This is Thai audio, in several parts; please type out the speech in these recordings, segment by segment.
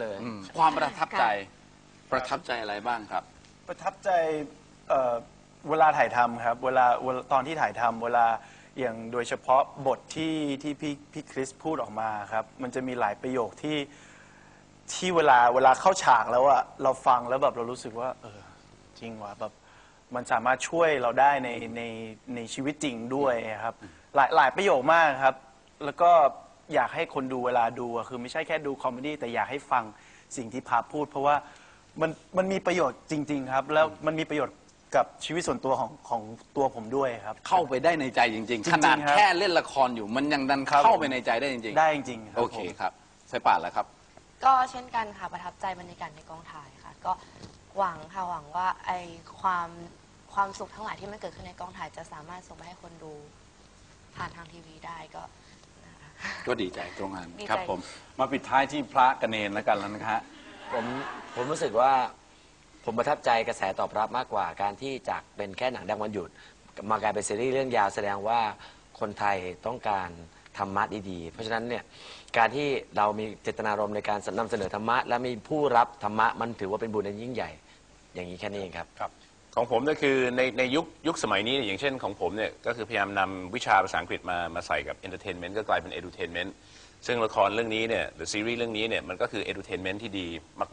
เลยอืมความประทับใจประทับใจอะไรบ้างครับ ประทับใจเอ่อเวลาถ่ายทำครับเวลาเวลาตอนที่ถ่ายทำเวลาอย่างโดยเฉพาะบทที่ที่พี่พี่คริสพูดออกมาครับมันจะมีหลายประโยคที่ที่เวลาเวลาเข้าฉากแล้วอะเราฟังแล้วแบบเรารู้สึกว่า เออ จริงว่ะแบบมันสามารถช่วยเราได้ในในในชีวิตจริงด้วยครับ หลายหลายประโยคมากครับ แล้วก็ อยากให้คนดูเวลาดูอะคือไม่ใช่แค่ดูคอมเมดี้แต่อยากให้ฟังสิ่งที่พาพูด เพราะว่ามันมันมีประโยชน์จริง ๆ ครับ แล้วมันมีประโยชน์กับชีวิตส่วนตัวของของตัวผมด้วยครับ เข้าไปได้ในใจจริงจริง ๆ ๆขนาดครับแค่เล่นละครอยู่มันยังดันครับ เข้าไปในใจได้จริงๆได้จริงๆครับโอเคผม ครับใส่ป่านแล้วครับ ก็เช่นกันค่ะประทับใจบรรยากาศในกองถ่ายค่ะ ก็หวังค่ะหวังว่าไอความความสุขทั้งหลายที่มันเกิดขึ้นในกองถ่ายจะสามารถส่งไปให้คนดู ผ่านทางทีวีได้ก็นะคะ ก็ดีใจตรงนั้นดีใจ ครับ ผมมาปิดท้ายที่พระกเนนแล้วกันแล้วนะฮะ ผมผมรู้สึกว่าผมประทับใจกระแสตอบรับมากกว่าการที่จากเป็นแค่หนังดังวันหยุด มากลายเป็นซีรีส์เรื่องยาวแสดงว่าคนไทยต้องการธรรมะดีๆ เพราะฉะนั้นเนี่ยการที่เรามีเจตนารมณ์ในการนำเสนอธรรมะ และมีผู้รับธรรมะมันถือว่าเป็นบุญอันยิ่งใหญ่ อย่างนี้แค่นี้เองครับ ของผมก็คือในในยุคยุคสมัยนี้เนี่ยอย่างเช่นของผมเนี่ยก็คือพยายามนำวิชาภาษาอังกฤษมามาใส่กับ entertainment ก็กลายเป็น edutainment ซึ่งละครเรื่องนี้เนี่ยหรือซีรีส์เรื่องนี้เนี่ยมันก็คือ edutainment ที่ดี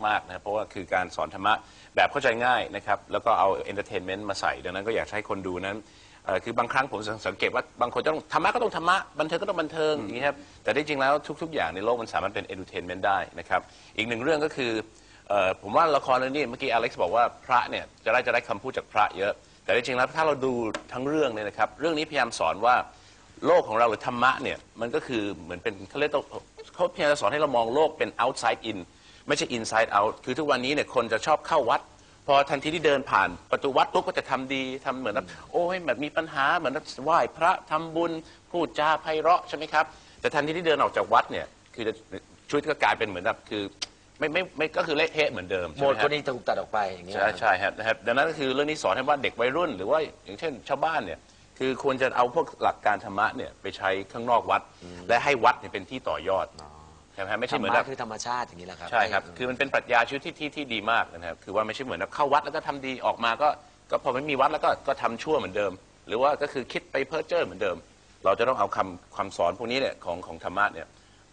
มากๆนะครับเพราะว่าคือการสอนธรรมะแบบเข้าใจง่ายนะครับแล้วก็เอา entertainment มาใส่ดังนั้นก็อยากให้คนดูนั้นเอ่อคือบางครั้งผมสังเกตว่าบางคนจะต้องธรรมะก็ต้องธรรมะบันเทิงก็ต้องบันเทิงอย่างนี้ครับแต่ที่จริงแล้วทุก ๆ อย่างในโลกมันสามารถเป็น edutainment ได้นะครับอีกหนึ่งเรื่องก็คือ เอ่อผมว่าละครเรื่องนี้เมื่อกี้อเล็กซ์บอกว่าพระเนี่ยจะได้จะได้คำพูดจากพระเยอะ แต่จริงๆแล้วถ้าเราดูทั้งเรื่องเนี่ยนะครับ เรื่องนี้พยายามสอนว่าโลกของเราหรือธรรมะเนี่ยมันก็คือเหมือนเป็นเขาเรียกเขาพยายามจะสอนให้เรามองโลกเป็น outside in ไม่ใช่ inside out คือทุกวันนี้เนี่ยคนจะชอบเข้าวัด พอทันทีที่เดินผ่านประตูวัดปุ๊บก็จะทำดีทำเหมือนแบบโอ้ยแบบมีปัญหาเหมือนแบบไหว้พระทำบุญพูดจาไพเราะใช่ไหมครับ แต่ทันทีที่เดินออกจากวัดเนี่ยคือจะชีวิตก็กลายเป็นเหมือนแบบคือ ไม่ไม่ไม่ก็คือเละเทะเหมือนเดิมโหมใช่ไหดมคฮะนนี้ถูกตัดออกไปอย่างนี้ย ใช่ใช่ครับนะครับดังนั้นก็คือเรื่องนี้สอนให้ว่าเด็กวัยรุ่น หรือว่าอย่างเช่นชาวบ้านเนี่ยคือควรจะเอาพวกหลักการธรรมะเนี่ยไปใช้ข้างนอกวัด และให้วัดเนี่ยเป็นที่ต่อยอดใช่ไหมฮะไม่ธรใช่รเหมือนมะแบบคือธรรมชาติอย่างนี้แหละครับ ใช่ครับคือมันเป็นปรัชญาชีวิตที่ที่ที่ดีมากนะครับคือว่าไม่ใช่เหมือนแบบเข้าวัดแล้วก็ทำดีออกมาก็ก็พอไม่มีวัดแล้วก็ก็ทำชั่วเหมือนเดิม หรือว่าก็คือคิดไปเพ้อเจ้อเหมือนเดิม เราจะต้องเอาคำคำสอนพวกนี้เนี่ยของของธรรมะเนี่ย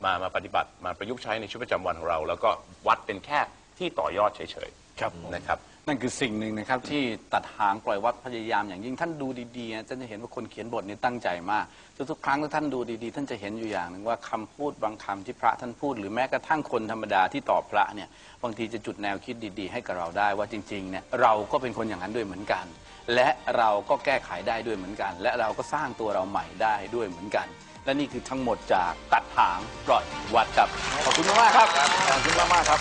มามาปฏิบัติมาประยุกต์ใช้ในชีวิตประจำวันของเรา แล้วก็วัดเป็นแค่ที่ต่อยอดเฉยๆครับนะครับ นั่นคือสิ่งหนึ่งนะครับที่ตัดหางปล่อยวัดพยายามอย่างยิ่งท่านดูดีๆนะท่านจะเห็นว่าคนเขียนบทนี้ตั้งใจมากทุกๆครั้งที่ท่านดูดีๆ ท่านจะเห็นอยู่อย่างหนึ่งว่าคำพูดบางคำที่พระท่านพูด หรือแม้กระทั่งคนธรรมดาที่ตอบพระเนี่ยบางทีจะจุดแนวคิดดีๆ ให้กับเราได้ว่าจริงๆเนี่ยเราก็เป็นคนอย่างนั้นด้วยเหมือนกัน และเราก็แก้ไขได้ด้วยเหมือนกัน และเราก็สร้างตัวเราใหม่ได้ด้วยเหมือนกัน และนี่คือทั้งหมดจากตัดหางปล่อยวัดครับ ขอบคุณมากๆครับ ขอบคุณมากๆครับ